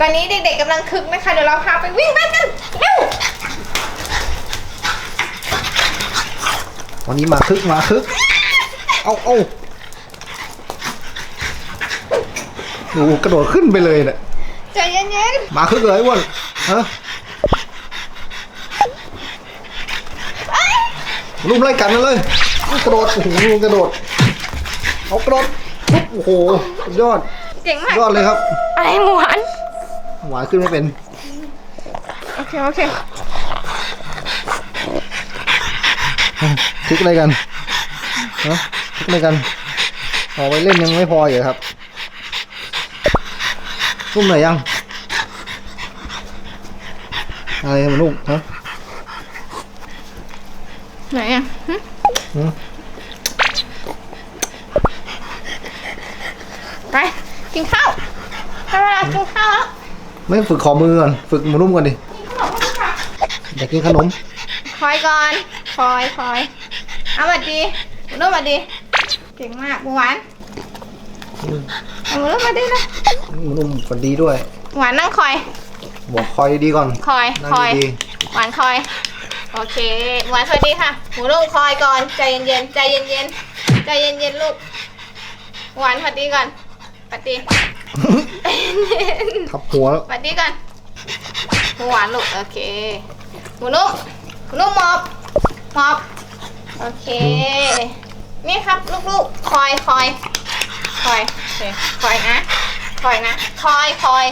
ตอนนี้เด็กๆกำลังคึกนะคะ เดี๋ยวเราพาไปวิ่งเล่นกันเร็ววันนี้มาคึกมาคึก เอาเอาดูกระโดดขึ้นไปเลยเนี่ยใจเย็นมาคึกเลยอ้วนฮะลุมไล่กันมาเลยเอากระโดดโอ้โหลุมกระโดดเอากระโดดปุ๊บโอ้โหสุดยอดๆเจ๋งมากยอดเลยครับ อะไรหมูหัน หวานขึ้นไม่เป็น โอเค โอเคคึกอะไรกันฮะคึกอะไรกันออกไปเล่นยังไม่พออยู่ครับนุ่มหน่อยยัง อะไรมันนุ่มฮะไหนอะหึหืมไป กินข้าวได้เวลากินข้าวแล้ว ไม่ฝึกขอมือก่อน ฝึกหมูนุ่มก่อนดิกินขนมกันค่ะอยากกินขนม คอยก่อน คอยคอยเอามาดีหมูนุ่มมาดี เก่งมากหมูหวานเอาหมูนุ่มมาดีนะหมูนุ่มฝันดีด้วย หวานนั่งคอย บอกคอยดีๆก่อน คอย นั่งคอย ดีหวานคอย โอเค หวานสวัสดีค่ะ หมูนุ่มคอยก่อน ใจเย็นๆ ใจเย็นๆ ใจเย็นๆ ลูก หวานสวัสดีก่อนสวัสดีใจเย็นๆ ทับหัวแล้วๆสวัสดีก่อนหมูหวานลูกโอเคหมูนุ่มหมูนุ่มหมอบหมอบโอเค นี่ครับลูกๆคอยคอยคอยโอเคคอยนะคอยนะคอยคอย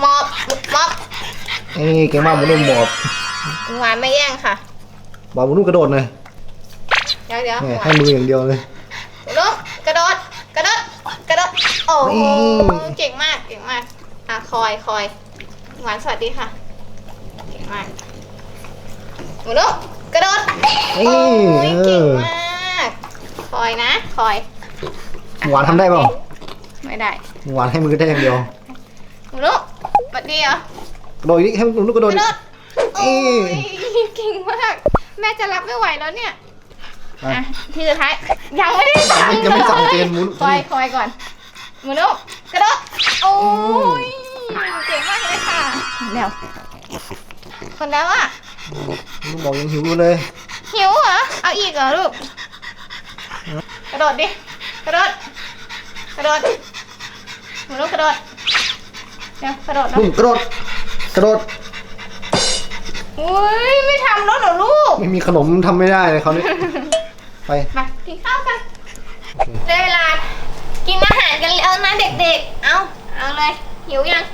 หมอบหมอบเอ้ยเก่งมากหมูนุ่มบอกหวานไม่แย่งค่ะบอกหมูนุ่มกระโดดหน่อยเดี๋ยวเดี๋ยวแหมหวาให้นมืออย่างเดียวเลยลูกกระโดด กระโดด กระ โดดโอ้โหนี่เก่งมาก เก่งมาก อะ คอยคอยหวานสวัสดีค่ะ เก่งมากหมูลูกกระโดดเอ้โอ้ยยเอเก่งอมาก คอยนะ คอย หวานทำได้เปล่าไม่ได้ หวานให้มือได้อย่างเดียวหมูลูกสวัสดีเหรอกระโดดอีกให้หมูนุ่มกระโดกดระอีโดกดโอ้ยเก่งมาก แม่จะรับไม่ไหวแล้วเนี่ยอะอะทีสุดท้ายยังไม่ได้สั่งยังไม่สั่งลยเจนหมุนคอยคอยก่อน หมุนลูกกระโดด โอ้ยเก่งมากเลยค่ะเดี๋ยวคนแล้วอะหมูนุ่มบอกยังหิวอยู่เลย หิวเหรอ เอาอีกเหรอลูก กระโดดดิ กระโดด กระโดดหมุนลูกกระโดดเดี๋ยวกระโดดแล้วนุ่มกระโดด กระโดดอุ้ยไม่ทำแล้วเหรอลูก ไม่มีขนมทำไม่ได้เลยเขาวนี่ไป มากินข้าวกันได้เวลากินอาหารกันแล้วนะ เด็กๆ เอาเอาเลย หิวยัง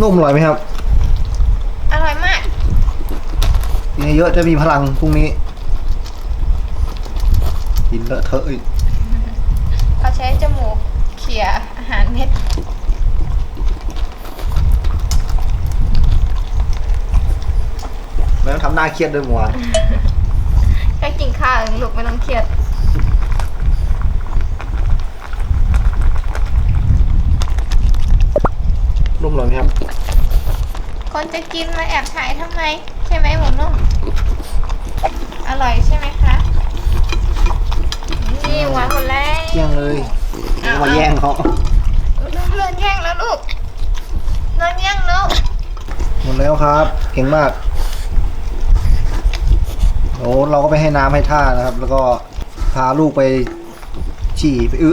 นุ่มอร่อยไหมครับอร่อยมาก กินเยอะๆจะมีพลังพรุ่งนี้ กินเลอะเทอะอีกเขาใช้จมูกเขี่ยอาหารเม็ดไม่ต้องทำหน้าเครียดด้วยหมวาน แค่กินข้าวเองลูกไม่ต้องเครียด นุ่มอร่อยไหมครับ คนจะกินมาแอบถ่ายทำไม ใช่ไหมหมูนุ่ม อร่อยใช่ไหมคะ นี่หวานหมดแล้วเที่ยงเลยอย่ามาแย่งเขาลูกเลินแย่งแล้วลูกเลินแย่งแล้วหมดแล้วครับ เก่งมาก โอ้เราก็ไปให้น้ำให้ท่านะครับ แล้วก็พาลูกไปฉี่ไปอึ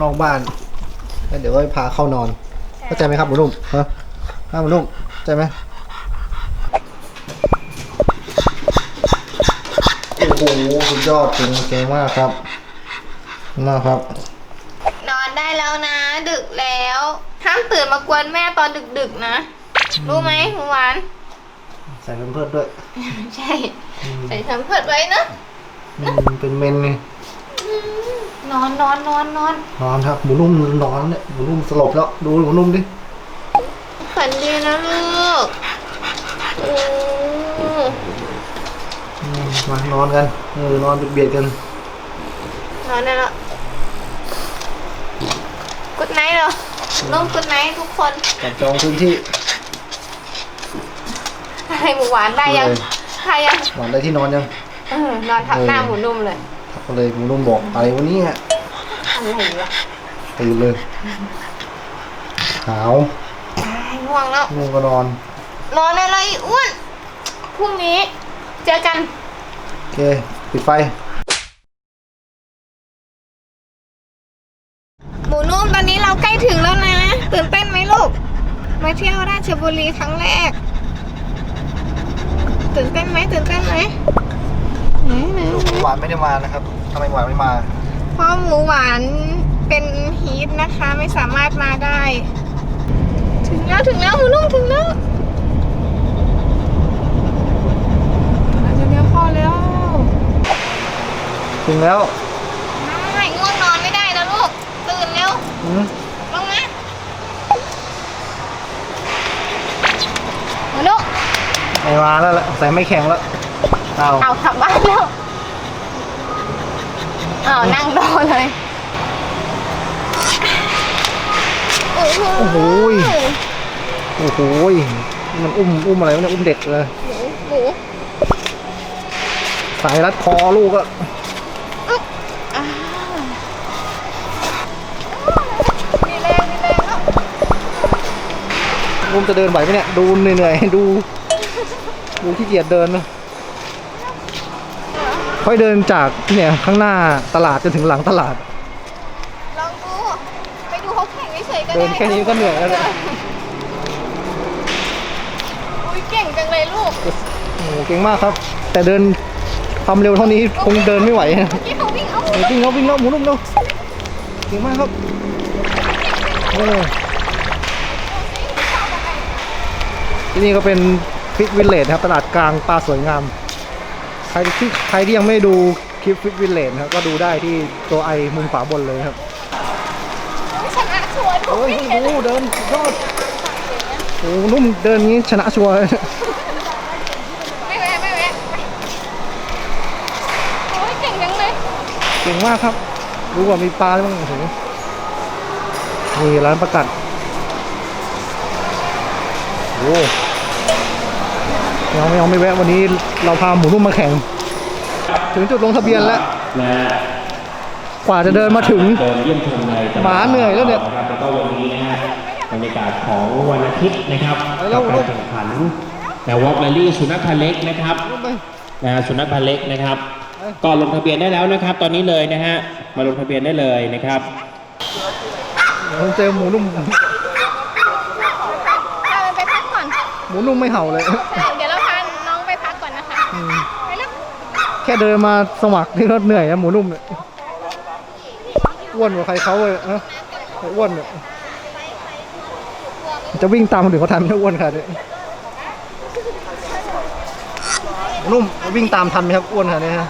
นอกบ้านแล้วเดี๋ยวก็พาเข้านอนเข้าใจไหมครับหมูนุ่มฮะฮะหมูนุ่มเข้าใจไหมโอ้โหสุดยอดเก่งเก่งมากครับมาครับ นอนได้แล้วนะ ดึกแล้วห้ามตื่นมากวนแม่ตอนดึกๆนะ รู้ไหมหมูหวาน ใส่เพื่อนๆด้วยใช่ใส่ทำเพิดไว้นะอืมเป็นเมนไงนอนนอนนอนนอนนอนครับหมูนุ่มนอนเนี่ยหมูนุ่มสลบแล้วดูหมูนุ่มดิฝันดีนะลูกโอ้อืมมานอนกันเออนอนเบียดๆกันนอนได้แล้วกุดไนท์เหรอน้องกุดไนท์ทุกคน จับจองพื้นที่ ให้หมูหวานได้ยังเลย ได้ยังหวานได้ที่นอนยังเออนอนทับหน้าเออหมูนุ่มเลยอก็เลยหมูนุ่มบอกอะไรวันนี้ฮะอะไรวะตื่นเลยหาวง่วงแล้วง่วงก็นอนนอนอะไรอ้วนพรุ่งนี้ เจอกัน โอเคปิดไฟหมูนุ่มตอนนี้เราใกล้ถึงแล้วนะ ตื่นเต้นไหมลูก มาเที่ยวราชบุรีครั้งแรก ตื่นเต้นไหมตื่นเต้นไหมไหนไหนไหนหวานไม่ได้มานะครับทำไมหวานไม่มา เพราะหมูหวานเป็นฮีทนะคะไม่สามารถมาได้ ถึงแล้วถึงแล้วหมูนุ่มถึงแล้วเราจะเลี้ยวเข้อแล้วถึงแล้วไม่ง่วงนอนไม่ได้นะลูก ตื่นเร็วอืมลงมาหมูนุ่ม ไม่มาแล้วแหละแต่ไม่แข็งแล้วเอาเอากลับบ้านแล้วเอานั่งรอเลยโอ้โหโอ้โหยโอ้โหยมันอุ้มอุ้มอะไรวะเนี่ยอุ้มเด็กเลยหมูหมูสายรัดคอลูกอะอึ๊บอ่ามีแรงมีแรงแล้ว อุ้มจะเดินไหวไหมเนี่ย ดูเหนื่อยๆดู ดูขี้เกียจเดินนะค่อยเดินจากเนี่ยข้างหน้าตลาดจนถึงหลังตลาด ลองดู ไปดูเขาแข่งเฉยๆก็ได้เดินแค่นี้ก็เหนื่อยแล้วเนี่ยอุ้ยเก่งจังเลยลูกโอ้โหเก่งมากครับ แต่เดินความเร็วเท่านี้คงเดินไม่ไหวนะเมื่อกี้เขาวิ่งเอาเออวิ่งแล้ววิ่งแล้วหมุนนุ่มเร็วเก่งมากครับเออที่นี่ก็เป็น ฟิตวิลเลจครับตลาดกลางปลาสวยงาม ใครที่ใครที่ยังไม่ดูคลิปฟิตวิลเลจนะครับก็ดูได้ที่ตัวไอมุมขวาบนเลยครับชนะสวนโอ้ยโอ้โหเดินสุดยอดโอ้โหนุ่มเดินงี้ชนะชัวร์ไม่แวะไม่แวะโอ้ยเก่งจังเลยเก่งมากครับ รู้ว่ามีปลาด้วยมั้งโอ้โหนี่ร้านประกัดโอ้ ยังไม่ยังไม่แวะวันนี้เราพาหมูนุ่มมาแข่ง ถึงจุดลงทะเบียนแล้วนะฮะกว่าจะเดินมาถึงเดินเยี่ยมชมในตลดหมาเหนื่อยแล้วเนี่ยครับแล้วก็วันนี้นะฮะบรรยากาศของวันอาทิตย์นะครับไปแล้กัวบการแข่งขันแต่วอล์กแรลลี่สุนัขพันธุ์เล็กนะครับนุ่มไปนะฮะสุนัขพันธุ์เล็กนะครับเอ้ยก็ลงทะเบียนได้แล้วนะครับ ตอนนี้เลยนะฮะมาลงทะเบียนได้เลยนะครับเดี๋ยวเจอหมูนุ่มพามันไปพักก่อนหมูนุ่มไม่เห่าเลย ค่เดินมาสมัครนี่ก็เหนื่อยนะหมูนุ่มเนี่ยอ้วนกว่าใครเขาเลยนะไอ้อ้วนเนี่ยจะวิ่งตามคนอื่นเขาทันไม่อ้วนขนาดนี้หมูนุ่มวิ่งตามทันไหมครับอ้วนขนาดนี้ฮะ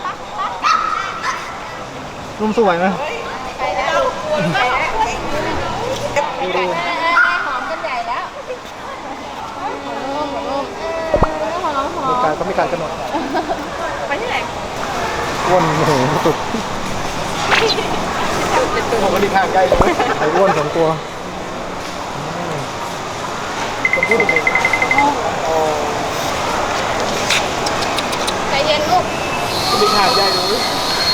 นุ่มสวยไหมไปแล้วไปแล้วหอมกันใหญ่แล้วหอมนุ่มหอมนุ่มหอมหอมีมการก็มีการกำหนดไปที่ไหน อ้วนโอ้โหสุดตัวมันดีข้างใกล้เลยไอ้อ้วนสองตัวต้องพูดถึงใจเย็นลูกมีหาดใหญ่หนู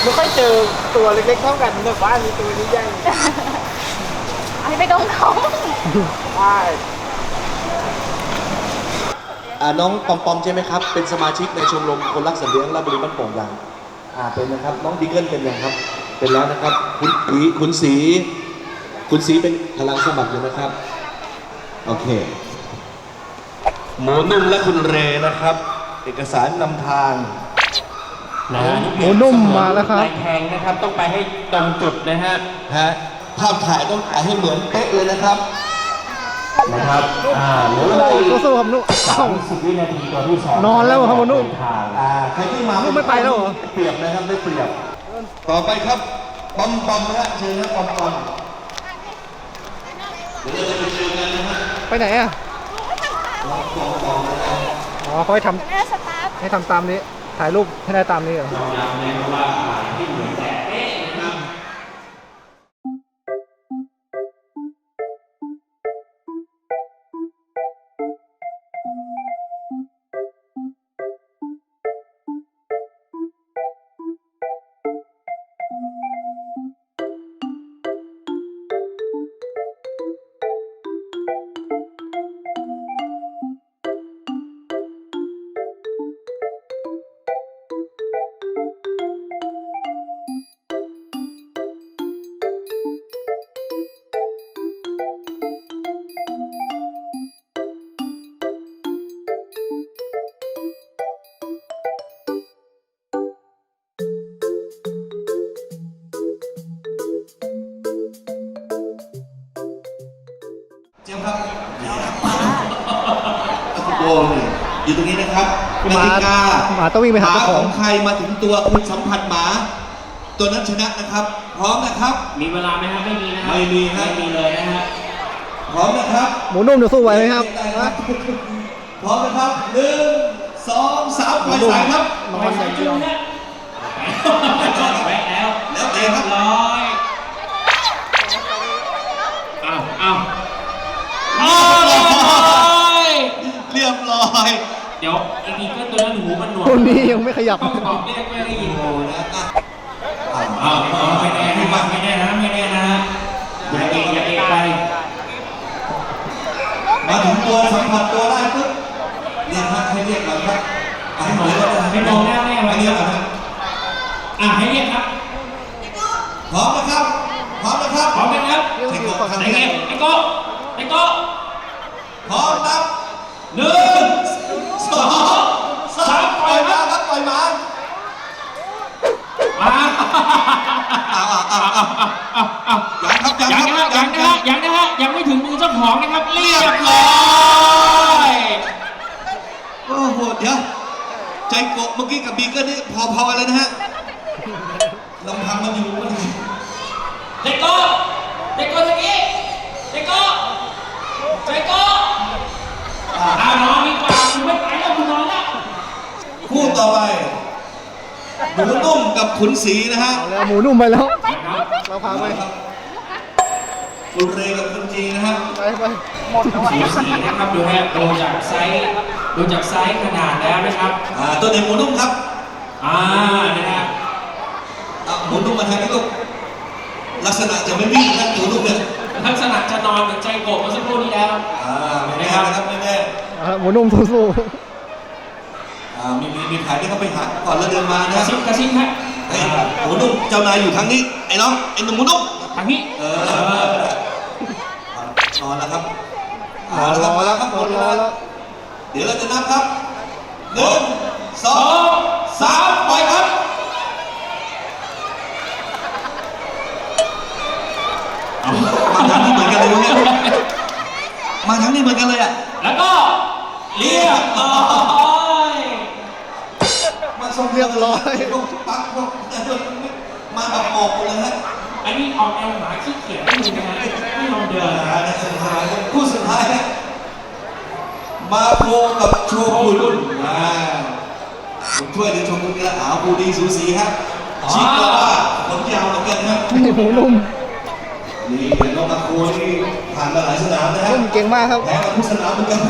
ไม่ค่อยเจอตัวเล็กๆเท่ากันแบบบ้านมีตัวนี้ใหญ่เอาให้ไปดมเขาใช่อ่าน้องปอมปอมใช่ไหมครับ เป็นสมาชิกในชมรมคนรักสัตว์เลี้ยงราชบุรีบ้านโป่งยัง อ่าเป็นนะครับ น้องดีเกิลเป็นยังครับ เป็นแล้วนะครับ คุณสีคุณสี คุณสีเป็นพลังสมัครอยู่นะครับ โอเค หมูนุ่มและคุณเรนะครับ เอกสารนำทางนะฮะหมูนุ่มมาแล้วครับ ลายแทงนะครับต้องไปให้ตรงจุดนะฮะ ฮะภาพถ่ายต้องถ่ายให้เหมือนเป๊ะเลยนะครับ นะครับอ่าเหลือเวลาอีกสู้ๆครับนุ่มสาเอ้ามสิบวินาทีตัวที่สองนอนแล้วเหรอครับหมอนุ่มเดิทางอ่าใครที่มานุ่มไม่ไปแล้วเหรอเปรียบนะครับได้เปรียบ ต่อไปครับปอมปอมนะฮะเชิญนะปอมปอมไปไหนอะอ๋อเขาให้ทหน้าสตาร์ทำให้ทำตามนี้ ถ่ายรูปให้ได้ตามนี้เหรอเนี่ย อยู่ตรงนี้นะครับหกมาติกาหมาต้องวิ่งไปหาเจ้าของของ ใครมาถึงตัวคุณสัมผัสหมา ตัวนั้นชนะนะครับ พร้อมนะครับ มีเวลาไหมครับไม่มีนะครัไม่มีครับ ไม่มีเลยนะฮะพร้อมนะครับหมูนุ่มจะสู้ไหวไหมครับพร้อมนะครับหนึ่งสองสามปล่อยสายครับ นอนอย่างเดียว แวะแล้ว แล้วแต่ครับ ร้อยอ้าวอ้าวอ้าวเรียบร้อย เรียบร้อย เดี๋ยวไอ้ดีเกิลตัวนั้นหูมันหนวกคนนี้ยังไม่ขยับ ต้องตอบเรียกไม่ได้ยินโอ้นะอะอะอ้าวอ้าวไม่แน่นะไม่แน่นะไม่แน่นะอย่าเอกอย่าเอกไปมาถึงตัวสัมผัสตัวได้ปุ๊บเรียกฮะให้เรียกก่อนครับอะให้เรียกก่อนไม่มองหน้าแม่ให้ไว้เรียกก่อนครับอะให้เรียกครับพร้อมนะครับพร้อมนะครับพร้อมไหมครับใช่ครับไอ้เงี้ยไอ้โก้ไอ้โก้พร้อมครับหนึ่ง สองสามปล่อยมาครับปล่อยมา มาอ้าวอ้าวอ้าวอ้ายังครับยังยังคนะรัฮะบยังนะฮะยังนะฮะยังไม่ถึงมือเจ้าของนะครับเรียบร้อยโอ้โหเดี๋ยวใจโกะเมื่อกี้กับบีเกิลนี่พอๆเลยนะฮะลำพังมันอยู่มันเด็กโก้เด็กโก้ตะกี้เด็กโก้เด็กโก้อ่านอนดีกว่าคุณไม่ไปแล้วคุณนอนแล้ว คู่ต่อไป หมูนุ่มกับขุนศรีนะฮะเอาแล้วหมูนุ่มไปแล้วนะครับเราพาไปครับคุณเรกับคุณจีนะฮะไปไปสีสีนะครับดูฮะดูจากไซส์ดูจากไซส์ขนาดแล้วนะครับอ่าตัวไหนหมูนุ่มครับอ่านะฮะอะหมูนุ่มมาทางนี้ลูกลักษณะจะไม่วิ่งนะหมูนุ่มเนี่ยลักษณะจะนอนเหมือนใจโกะเมื่อสักครู่นี้แล้วอ่าไม่แน่นะครับไม่แน่เอาละหมูนุ่มสู้ อ่ามีมีมีขายที่เขาไปหาก่อนแล้วเดินมากระนะซิบกระซิบฮะไอ้ยหมูนุ่มเจ้านายอยู่ทางนี้ ไอ้น้องไอ้หนุ่มหมูนุ่มทางนี้เออนอนแล้วครับๆรอรอแล้วครับรอรอแล้ว เดี๋ยวเราจะนับครับหนึ่งสสอองงสามปล่อยครับมาทางนี้เหมือนกันเลยเนี่ยมาทางนี้เหมือนกันเลยอะแล้วก็เรียบร้อยมา ทรงเรียบร้อย พวกปักพวกมาแบบออกหมดเลยฮะอันนี้ออกแนวหมาขี้เกียจไม่มีนะฮะไม่ยอมเดินนะฮะสุดท้ายคู่สุดท้ายนะมาโคกับโชกุนอ่าผมช่วยหรือโชกุนกันละอ้าวคู่ดีสูสีครับชิคก็ว่าผมยาวเหมือนกันครับหมูนุ่มนี่เห็นว่ามาโคนี่ผ่านมาหลายสนามนะฮะนุ่มเก่งมากครับ แพ้มาทุกสนามเหมือนกัน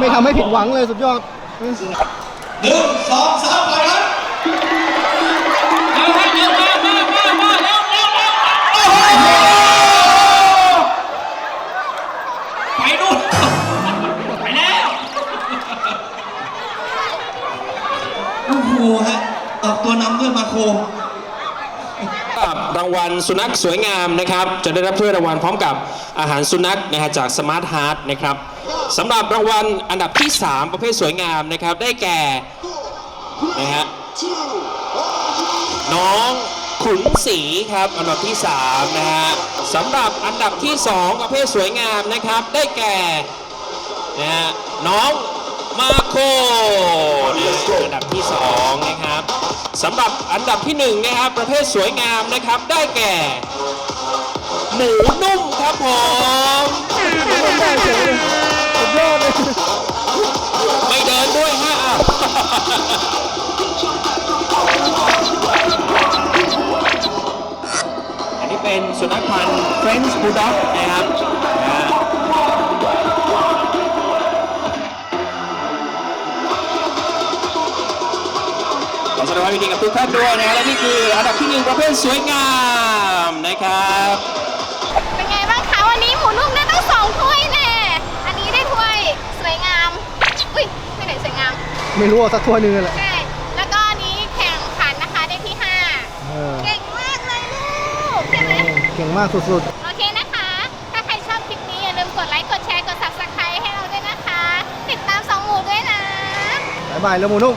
ไม่ทำให้ผิดหวังเลยสุดยอด หนึ่งสองสามไปครับ ลสุนัขสวยงามนะครับ จะได้รับถ้วยรางวัลพร้อมกับอาหารสุนัขนะฮะจากสมาร์ทฮาร์ดนะครับสำหรับรางวัลอันดับที่ 3 ประเภทสวยงามนะครับ ได้แก่นะฮะน้องขุนศรีครับอันดับที่ 3 นะฮะสำหรับอันดับที่ 2 ประเภทสวยงามนะครับ ได้แก่นะฮะน้องมาโคอันดับที่ 2 นะครับ สำหรับอันดับที่1นนะครับประเภทสวยงามนะครับ ได้แก่ หมูนุ่มครับผมได้เฉยเลยสุดยอดเลยไม่เดินด้วยฮะอ้าวอันนี้เป็นสุนัขพันธุ์ French Bulldog นะครับ วามยินดีกับทุกท่านด้วยนะและนี่คืออันดับที่หนึ่งประเภทสวยงามนะครับเป็นไงบ้างคะวันนี้หมูนุ่มได้ตั้งสองถ้วยแน่อันนี้ได้ถ้วยสวยงามอุ้ยถ้วยไหนสวยงามไม่รู้เอาสักถ้วยหนึงเลยแหละใช่แล้วก็อันนี้แข่งขันนะคะได้ที่ห้าเออเก่งมากเลยลูกใช่ไหม เก่งมากสุดโอเคนะคะ ถ้าใครชอบคลิปนี้อย่าลืมกดไลค์ กดแชร์ กด subscribe ให้เราด้วยนะคะ ติดตามสองหมูด้วยนะ ๆบายบายแล้วหมูนุ่ม